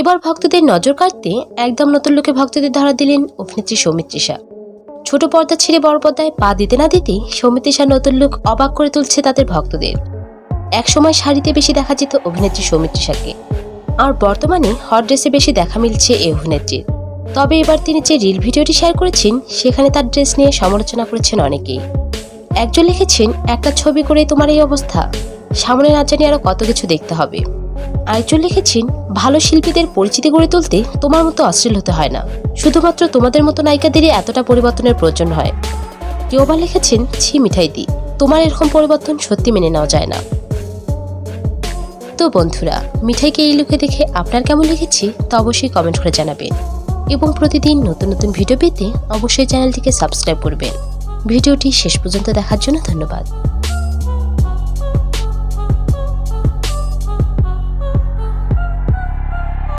এবার ভক্তদের নজর কাটতে একদম নতুন লোকে ভক্তদের ধরা দিলেন অভিনেত্রী সৌমিত্রিষা ছোট পর্দা ছেড়ে বড় পর্দায় পা দিতে না দিতেই সৌমিত্রিষার নতুন লোক অবাক করে তুলছে তাদের ভক্তদের। একসময় শাড়িতে বেশি দেখা যেত অভিনেত্রী সৌমিত্রিষাকে আর বর্তমানে হট ড্রেসে বেশি দেখা মিলছে এই অভিনেত্রীর। তবে এবার তিনি যে রিল ভিডিওটি শেয়ার করেছেন, সেখানে তার ড্রেস নিয়ে সমালোচনা করেছেন অনেকেই। একজন লিখেছেন, একটা ছবি করে তোমার এই অবস্থা। সামনে না জানি আরও কত কিছু দেখতে হবে। আরেকজন লিখেছেন, ভালো শিল্পীদের পরিচিতি গড়ে তুলতে তোমার মতো অশ্লীল হতে হয় না। শুধুমাত্র তোমাদের মতো নায়িকাদেরই এতটা পরিবর্তনের প্রয়োজন হয়। কেউ আবার লিখেছেন, ছি, মিঠাই দি, তোমার এরকম পরিবর্তন সত্যি মেনে নেওয়া যায় না। তো বন্ধুরা, মিঠাইকে এই লুকে দেখে আপনার কেমন লিখেছি তা অবশ্যই কমেন্ট করে জানাবেন। এবং প্রতিদিন নতুন নতুন ভিডিও পেতে অবশ্যই চ্যানেলটিকে সাবস্ক্রাইব করবেন। ভিডিওটি শেষ পর্যন্ত দেখার জন্য ধন্যবাদ।